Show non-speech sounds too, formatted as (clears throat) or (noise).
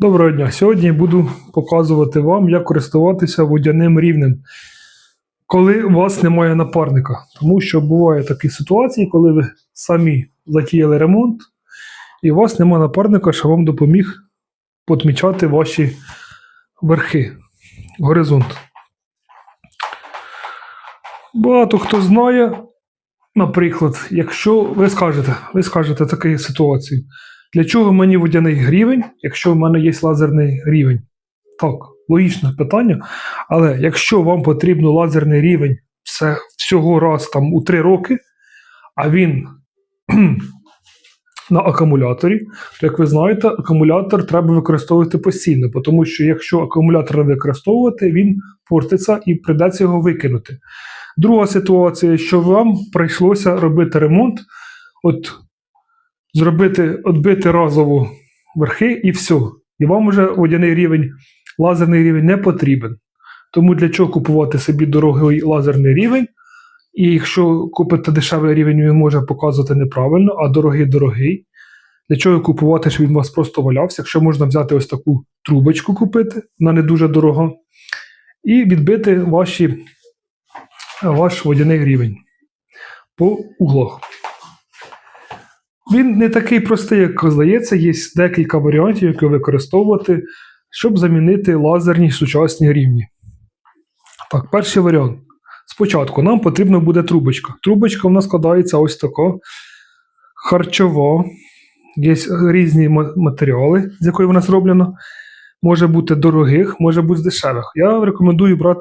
Доброго дня! Сьогодні буду показувати вам, як користуватися водяним рівнем, коли у вас немає напарника. Тому що буває такі ситуації, коли ви самі затіяли ремонт, і у вас немає напарника, що вам допоміг підмічати ваші верхи, горизонт. Багато хто знає, наприклад, якщо ви скажете, ви скажете таку ситуацію. Для чого мені водяний рівень, якщо в мене є лазерний рівень? Так, логічне питання. Але якщо вам потрібно лазерний рівень все, всього раз там у 3 роки, а він (clears throat) на акумуляторі, то як ви знаєте, акумулятор треба використовувати постійно, тому що якщо акумулятор не використовувати, він портиться і прийдеться його викинути. Друга ситуація, що вам прийшлося робити ремонт, от зробити, відбити разово верхи і все. І вам вже водяний рівень, лазерний рівень не потрібен. Тому для чого купувати собі дорогий лазерний рівень? І якщо купите дешевий рівень, він може показувати неправильно, а дорогий дорогий. Для чого купувати, щоб він у вас просто валявся? Якщо можна взяти ось таку трубочку купити, вона не дуже дорога, і відбити ваші, ваш водяний рівень по углах. Він не такий простий, як здається, є декілька варіантів, які використовувати, щоб замінити лазерні сучасні рівні. Так, перший варіант. Спочатку нам потрібна буде трубочка. Трубочка в нас складається ось така харчова. Є різні матеріали, з якої вона зроблена. Може бути дорогих, може бути дешевих. Я рекомендую брати